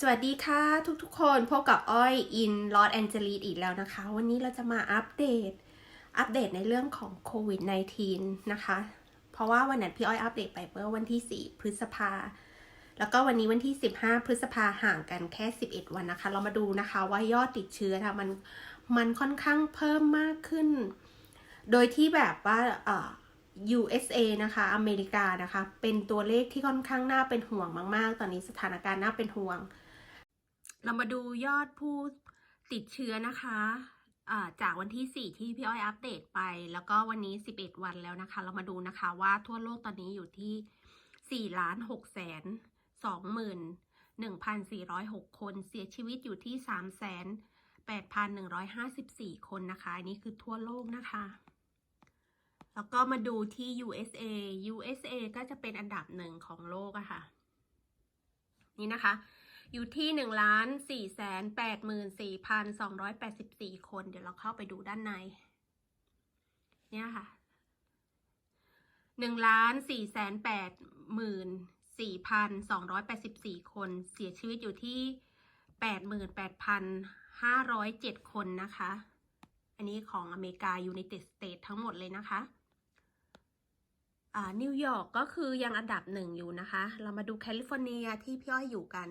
สวัสดีค่ะทุกๆคนพบกับอ้อยอินลอสแอนเจลีสอีกแล้วนะคะ วันนี้เราจะมาอัปเดต อัปเดตในเรื่องของโควิด -19 นะคะ เพราะว่าวันนั้นพี่อ้อยอัปเดตไปเมื่อวันที่ 4 พฤษภา แล้วก็วันนี้วันที่ 15 พฤษภาห่างกันแค่ 11 วันนะคะ เรามาดูนะคะว่ายอดติดเชื้อค่ะมันมันค่อนข้างเพิ่มมากขึ้น โดยที่แบบว่าเอ่อ USA นะคะ อเมริกานะคะ เป็นตัวเลขที่ค่อนข้างน่าเป็นห่วงมาก ๆ ตอนนี้สถานการณ์น่าเป็นห่วง เรามาดูยอดผู้ติดเชื้อนะคะจากวันที่ 4 ที่พี่อ้อยอัปเดตไป แล้วก็วันนี้ 11 วันแล้วนะคะ เรามาดูนะคะว่าทั่วโลกตอนนี้อยู่ที่4ล้าน6แสน2หมื่น1,406 คน เสียชีวิตอยู่ที่ 3 แสน8,154 คนนะคะ อันนี้คือทั่วโลกนะคะ แล้วก็มาดูที่ USA USA ก็จะเป็นอันดับหนึ่งของโลกอะค่ะ นี่นะคะ อยู่ที่หนึ่งล้านสี่แสนแปดหมื่นสี่พันสองร้อยแปดสิบสี่คน เดี๋ยวเราเข้าไปดูด้านใน เนี่ยค่ะหนึ่งล้านสี่แสนแปดหมื่นสี่พันสองร้อยแปดสิบสี่คน เสียชีวิตอยู่ที่แปดหมื่นแปดพันห้าร้อยเจ็ดคนนะคะ อันนี้ของอเมริกา United States ทั้งหมดเลยนะคะอ่านิวยอร์กก็คือยังอันดับหนึ่งอยู่นะคะ เรามาดูแคลิฟอร์เนียที่พี่อ้อยอยู่กัน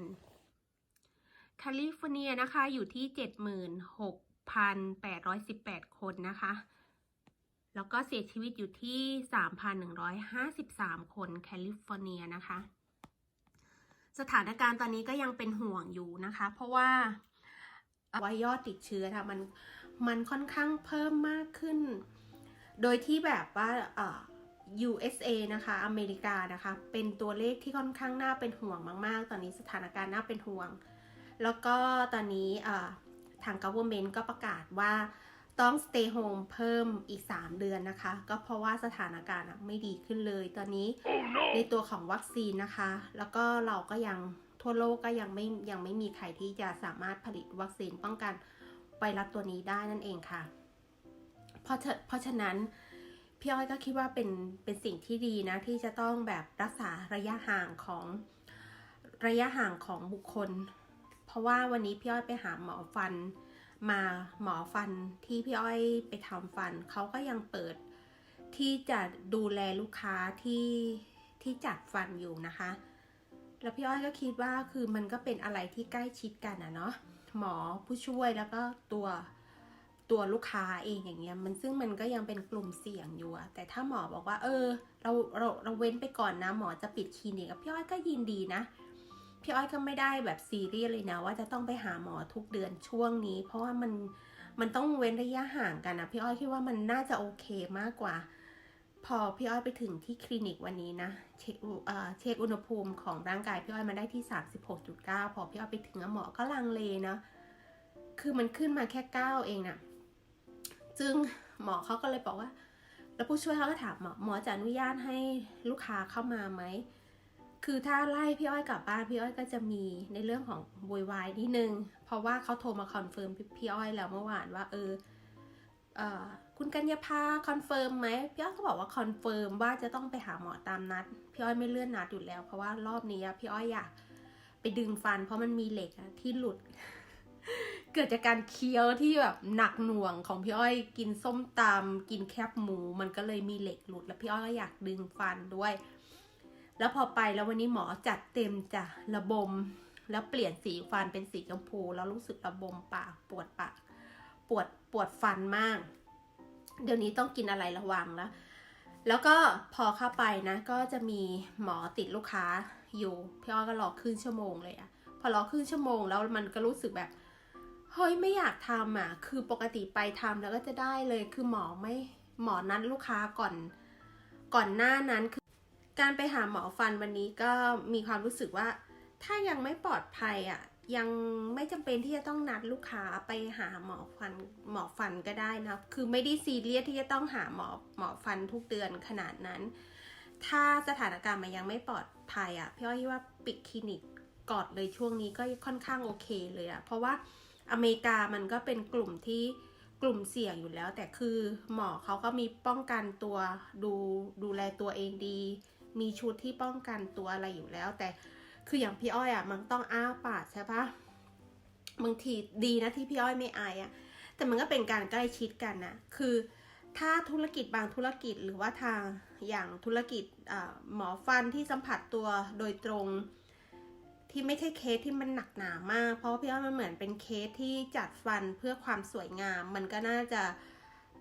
แคลิฟอร์เนียนะคะอยู่ที่เจ็ดหมื่นหกพันแปดร้อยสิบแปดคนนะคะ แล้วก็เสียชีวิตอยู่ที่สามพันหนึ่งร้อยห้าสิบสามคนแคลิฟอร์เนียนะคะ สถานการณ์ตอนนี้ก็ยังเป็นห่วงอยู่นะคะ เพราะว่าว่ายอดติดเชื้อค่ะมันมันค่อนข้างเพิ่มมากขึ้น โดยที่แบบว่าเอ่อ USA นะคะ อเมริกานะคะ เป็นตัวเลขที่ค่อนข้างน่าเป็นห่วงมาก ๆ ตอนนี้สถานการณ์น่าเป็นห่วง แล้วก็ตอนนี้ทาง government ก็ประกาศว่าต้อง stay home เพิ่มอีก 3 เดือนนะคะ ก็เพราะว่าสถานการณ์ไม่ดีขึ้นเลย ตอนนี้ในตัวของวัคซีนนะคะ แล้วก็เราก็ยังทั่วโลกก็ยังไม่ยังไม่มีใครที่จะสามารถผลิตวัคซีนป้องกันไวรัสตัวนี้ได้นั่นเองค่ะ เพราะฉะเพราะฉะนั้นพี่อ้อยก็คิดว่าเป็นเป็นสิ่งที่ดีนะ ที่จะต้องแบบรักษาระยะห่างของระยะห่างของบุคคล ราะว่าวันนี้พี่อ้อยไปหาหมอฟัน มาหมอฟันที่พี่อ้อยไปทำฟันเขาก็ยังเปิดที่จะดูแลลูกค้าที่ที่จัดฟันอยู่นะคะ แล้วพี่อ้อยก็คิดว่าคือมันก็เป็นอะไรที่ใกล้ชิดกันอะเนาะหมอผู้ช่วยแล้วก็ตัวตัวลูกค้าเองอย่างเงี้ยมันซึ่งมันก็ยังเป็นกลุ่มเสี่ยงอยู่แต่ถ้าหมอบอกว่า เออ เราเราเราเว้นไปก่อนนะ หมอจะปิดคลินิกพี่อ้อยก็ยินดีนะ พี่อ้อยก็ไม่ได้แบบซีเรียสเลยนะ ว่าจะต้องไปหาหมอทุกเดือนช่วงนี้ เพราะว่ามันมันต้องเว้นระยะห่างกันนะพี่อ้อยคิดว่ามันน่าจะโอเคมากกว่า พอพี่อ้อยไปถึงที่คลินิกวันนี้นะเช็คอุเช็คอุณหภูมิของร่างกายพี่อ้อยมาได้ที่ 36.9 พอพี่อ้อยไปถึงหมอก็ลังเลนะคือมันขึ้นมาแค่ 9 เองนะ่ะซึ่งหมอเขาก็เลยบอกว่า แล้วผู้ช่วยเขาก็ถามหมอหมอจะอนุญาตให้ลูกค้าเข้ามาไหม คือถ้าไล่พี่อ้อยกลับบ้านพี่อ้อยก็จะมีในเรื่องของโวยวายนิดนึง เพราะว่าเขาโทรมาคอนเฟิร์มพี่อ้อยแล้วเมื่อวานว่า เออเออคุณกัญญาภาคอนเฟิร์มไหมพี่อ้อยก็บอกว่าคอนเฟิร์มว่าจะต้องไปหาหมอตามนัดพี่อ้อยไม่เลื่อนนัดอยู่แล้ว เพราะว่ารอบนี้พี่อ้อยอยากไปดึงฟัน เพราะมันมีเหล็กที่หลุด เกิดจากการเคี้ยวที่แบบหนักหน่วงของพี่อ้อยกินส้มตำกินแคบหมู มันก็เลยมีเหล็กหลุด แล้วพี่อ้อยก็อยากดึงฟันด้วย แล้วพอไปแล้ววันนี้หมอจัดเต็มจ้ะระบม แล้วเปลี่ยนสีฟันเป็นสีชมพู แล้วรู้สึกระบมปากปวดปากปวดปวดฟันมาก เดี๋ยวนี้ต้องกินอะไรระวังแล้ว แล้วก็พอเข้าไปนะ ก็จะมีหมอติดลูกค้าอยู่พี่อ้อยก็รอครึ่งชั่วโมงเลยอะพอรอครึ่งชั่วโมงแล้วมันก็รู้สึกแบบเฮ้ยไม่อยากทำอะ คือปกติไปทำแล้วก็จะได้เลย คือหมอไม่หมอนัดลูกค้าก่อนก่อนหน้านั้นคือ การไปหาหมอฟันวันนี้ก็มีความรู้สึกว่า ถ้ายังไม่ปลอดภัยอะยังไม่จำเป็นที่จะต้องนัดลูกค้าไปหาหมอฟันหมอฟันก็ได้นะคือไม่ได้ซีเรียสที่จะต้องหาหมอหมอฟันทุกเดือนขนาดนั้น ถ้าสถานการณ์มันยังไม่ปลอดภัยอะพี่อ้อยคิดว่าปิดคลินิกกอนเลยช่วงนี้ก็ค่อนข้างโอเคเลยอะเพราะว่าอเมริกามันก็เป็นกลุ่มที่กลุ่มเสี่ยงอยู่แล้ว แต่คือหมอเขาก็มีป้องกันตัวดูดูแลตัวเองดี มีชุดที่ป้องกันตัวอะไรอยู่แล้ว แต่คืออย่างพี่อ้อยอะมันต้องอ้าปากใช่ปะบางทีดีนะที่พี่อ้อยไม่อายอะแต่มันก็เป็นการใกล้ชิดกันนะคือถ้าธุรกิจบางธุรกิจหรือว่าทางอย่างธุรกิจหมอฟันที่สัมผัสตัวโดยตรง ที่ไม่ใช่เคสที่มันหนักหนามาก เพราะว่าพี่อ้อยมันเหมือนเป็นเคสที่จัดฟันเพื่อความสวยงาม มันก็น่าจะ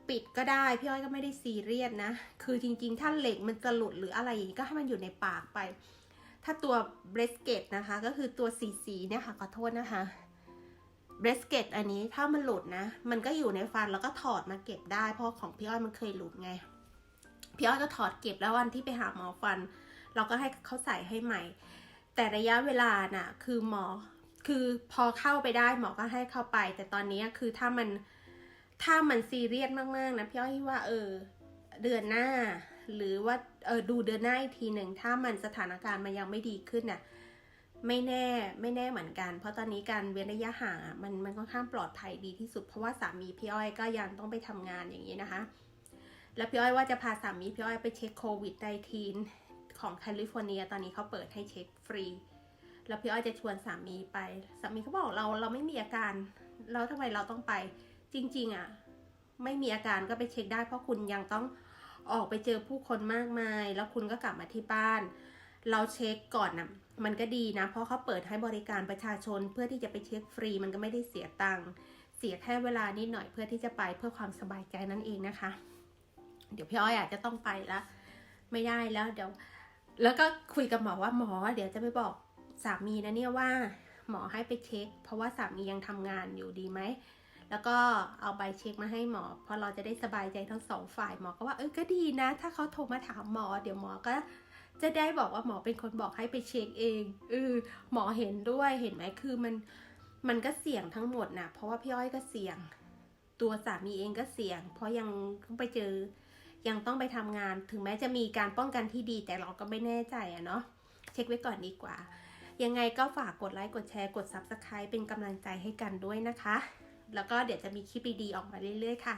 ปิดก็ได้พี่อ้อยก็ไม่ได้ซีเรียสนะ คือจริงๆ ถ้าเหล็กมันจะหลุดหรืออะไรอย่างนี้ก็ให้มันอยู่ในปากไป ถ้าตัวเบรสเกตนะคะ ก็คือตัวสีสีๆเนี่ยค่ะขอโทษนะคะเบรสเกตอันนี้ถ้ามันหลุดนะ มันก็อยู่ในฟันแล้วก็ถอดมาเก็บได้ เพราะของพี่อ้อยมันเคยหลุดไง พี่อ้อยก็ถอดเก็บแล้ววันที่ไปหาหมอฟัน เราก็ให้เขาใส่ให้ใหม่ แต่ระยะเวลาน่ะ คือหมอคือพอเข้าไปได้หมอก็ให้เข้าไป แต่ตอนนี้คือถ้ามัน ถ้ามันซีเรียสมากๆนะพี่อ้อยว่าเออเดือนหน้า หรือว่าเออดูเดือนหน้าอีกทีหนึ่งถ้ามันสถานการณ์มันยังไม่ดีขึ้นน่ะไม่แน่ไม่แน่เหมือนกัน เพราะตอนนี้การเว้นระยะห่างอะมันมันค่อนข้างปลอดภัยดีที่สุด เพราะว่าสามีพี่อ้อยก็ยังต้องไปทำงานอย่างนี้นะคะ แล้วพี่อ้อยว่าจะพาสามีพี่อ้อยไปเช็คโควิด -19 ของแคลิฟอร์เนีย ตอนนี้เขาเปิดให้เช็คฟรี แล้วพี่อ้อยจะชวนสามีไป สามีเขาบอกเราเราไม่มีอาการ แล้วทำไมเราต้องไป จริง ๆอะไม่มีอาการก็ไปเช็คได้ เพราะคุณยังต้องออกไปเจอผู้คนมากมาย แล้วคุณก็กลับมาที่บ้าน เราเช็คก่อนนะมันก็ดีนะ เพราะเขาเปิดให้บริการประชาชน เพื่อที่จะไปเช็คฟรี มันก็ไม่ได้เสียตังค์เสียแค่เวลานิดหน่อยเพื่อที่จะไปเพื่อความสบายใจนั่นเองนะคะ เดี๋ยวพี่อ้อยอาจจะต้องไปละไม่ได้แล้วเดี๋ยว แล้วก็คุยกับหมอว่าหมอ เดี๋ยวจะไปบอกสามีนะเนี่ยว่า หมอให้ไปเช็ค เพราะว่าสามียังทำงานอยู่ดีไหม แล้วก็เอาใบเช็คมาให้หมอเพราะเราจะได้สบายใจทั้งสองฝ่ายหมอก็ว่าเออก็ดีนะ ถ้าเขาโทรมาถามหมอ เดี๋ยวหมอก็จะได้บอกว่าหมอเป็นคนบอกให้ไปเช็คเองเออหมอเห็นด้วยเห็นไหมคือมันมันก็เสี่ยงทั้งหมดนะเพราะว่าพี่อ้อยก็เสี่ยง ตัวสามีเองก็เสี่ยง เพราะยังต้องไปเจอ ยังต้องไปทำงาน ถึงแม้จะมีการป้องกันที่ดี แต่เราก็ไม่แน่ใจอะเนาะเช็คไว้ก่อนดีกว่า ยังไงก็ฝากกดไลค์กดแชร์กด Subscribe เป็นกำลังใจให้กันด้วยนะคะ แล้วก็เดี๋ยวจะมีคลิปดีๆออกมาเรื่อยๆค่ะ